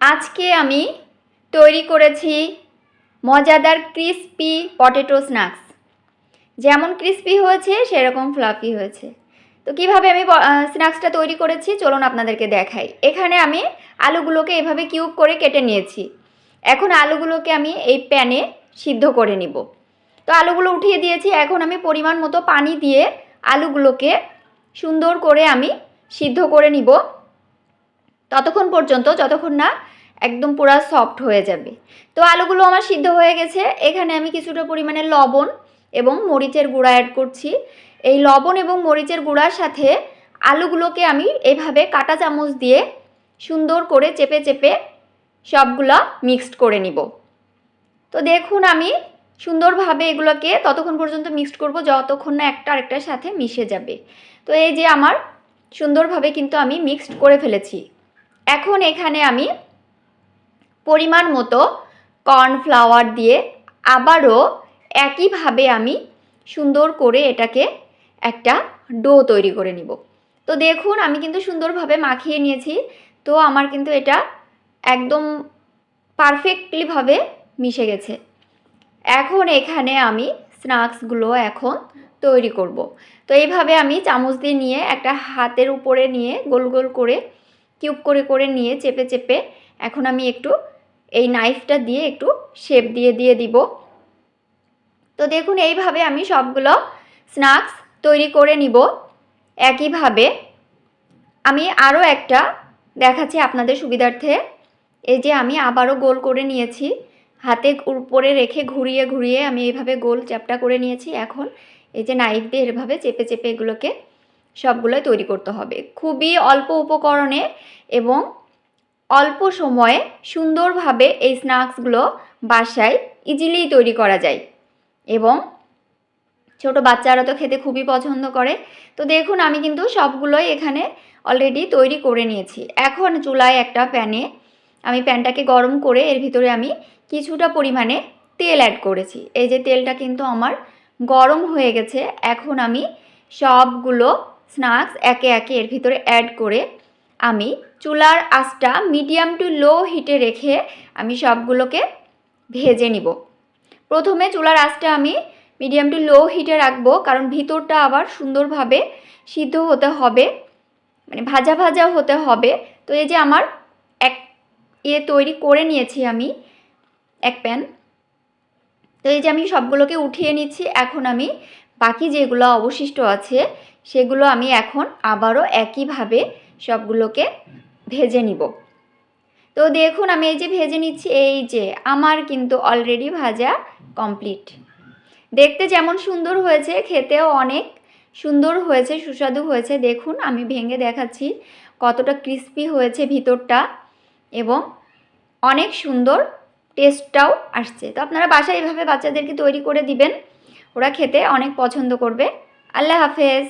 আজকে আমি তৈরি করেছি মজাদার ক্রিস্পি পটেটো স্ন্যাক্স। যেমন ক্রিস্পি হয়েছে, সেরকম ফ্লাফি হয়েছে। তো কীভাবে আমি স্ন্যাক্সটা তৈরি করেছি, চলুন আপনাদেরকে দেখাই। এখানে আমি আলুগুলোকে এভাবে কিউব করে কেটে নিয়েছি। এখন আলুগুলোকে আমি এই প্যানে সিদ্ধ করে নিব। তো আলুগুলো উঠিয়ে দিয়েছি। এখন আমি পরিমাণ মতো পানি দিয়ে আলুগুলোকে সুন্দর করে আমি সিদ্ধ করে নিব। ততক্ষণ পর্যন্ত, যতক্ষণ না একদম পুরো সফট হয়ে যাবে। তো আলুগুলো আমার সিদ্ধ হয়ে গেছে। এখানে আমি কিছুটা পরিমাণে লবণ এবং মরিচের গুঁড়া অ্যাড করছি। এই লবণ এবং মরিচের গুঁড়ার সাথে আলুগুলোকে আমি এভাবে কাটা চামচ দিয়ে সুন্দর করে চেপে চেপে সবগুলো মিক্সড করে নিব। তো দেখুন আমি সুন্দরভাবে এগুলোকে ততক্ষণ পর্যন্ত মিক্সড করব, যতক্ষণ না একটা আরেকটার সাথে মিশে যাবে। তো এই যে আমার সুন্দরভাবে কিন্তু আমি মিক্সড করে ফেলেছি। এখন এখানে আমি পরিমাণ মতো কর্নফ্লাওয়ার দিয়ে আবারও একইভাবে আমি সুন্দর করে এটাকে একটা ডো তৈরি করে নিব। তো দেখুন, আমি কিন্তু সুন্দরভাবে মাখিয়ে নিয়েছি। তো আমার কিন্তু এটা একদম পারফেক্টলিভাবে মিশে গেছে। এখন এখানে আমি স্ন্যাক্সগুলো এখন তৈরি করব। তো এইভাবে আমি চামচ দিয়ে নিয়ে একটা হাতের উপরে নিয়ে গোল গোল করে কিউব করে করে নিয়ে চেপে চেপে এখন আমি একটু এই নাইফটা দিয়ে একটু শেপ দিয়ে দিয়ে দিব। তো দেখুন, এইভাবে আমি সবগুলো স্ন্যাক্স তৈরি করে নিব। একইভাবে আমি আরও একটা দেখাচ্ছি আপনাদের সুবিধার্থে। এই যে আমি আবারও গোল করে নিয়েছি। হাতে উপরে রেখে ঘুরিয়ে ঘুরিয়ে আমি এইভাবে গোল চ্যাপটা করে নিয়েছি। এখন এই যে নাইফ দিয়ে এভাবে চেপে চেপে এগুলোকে সবগুলো তৈরি করতে হবে। খুবই অল্প উপকরণে এবং অল্প সময়ে সুন্দরভাবে এই স্ন্যাক্সগুলো বাসায় ইজিলি তৈরি করা যায়। এবং ছোট বাচ্চারা তো খেতে খুবই পছন্দ করে। তো দেখুন, আমি কিন্তু সবগুলোই এখানে অলরেডি তৈরি করে নিয়েছি। এখন চুলায় একটা প্যানে আমি প্যানটাকে গরম করে এর ভিতরে আমি কিছুটা পরিমাণে তেল অ্যাড করেছি। এই যে তেলটা কিন্তু আমার গরম হয়ে গেছে। এখন আমি সবগুলো স্ন্যাক্স একে একে এর ভিতরে অ্যাড করে আমি চুলার আঁচটা মিডিয়াম টু লো হিটে রেখে আমি সবগুলোকে ভেজে নিব। প্রথমে চুলার আঁচটা আমি মিডিয়াম টু লো হিটে রাখব কারণ ভিতরটা আবার সুন্দরভাবে সিদ্ধ হতে হবে মানে ভাজা ভাজা হতে হবে। তো এই যে আমার এক ইয়ে তৈরি করে নিয়েছি আমি, এক প্যান। তো এই যে আমি সবগুলোকে উঠিয়ে নিচ্ছি, এখন আমি বাকি যেগুলো অবশিষ্ট আছে সেগুলো আমি এখন আবারও একইভাবে সবগুলোকে ভেজে নিব। তো দেখুন, আমি এই যে ভেজে নিচ্ছি, এই যে আমার কিন্তু অলরেডি ভাজা কমপ্লিট দেখতে যেমন সুন্দর হয়েছে, খেতেও অনেক সুন্দর হয়েছে, সুস্বাদু হয়েছে। দেখুন, আমি ভেঙে দেখাচ্ছি কতটা ক্রিস্পি হয়েছে ভিতরটা এবং অনেক সুন্দর টেস্টটাও আসছে। তো আপনারা বাসায় এভাবে বাচ্চাদেরকে তৈরি করে দিবেন, ওরা খেতে অনেক পছন্দ করবে। আল্লাহ হাফেজ।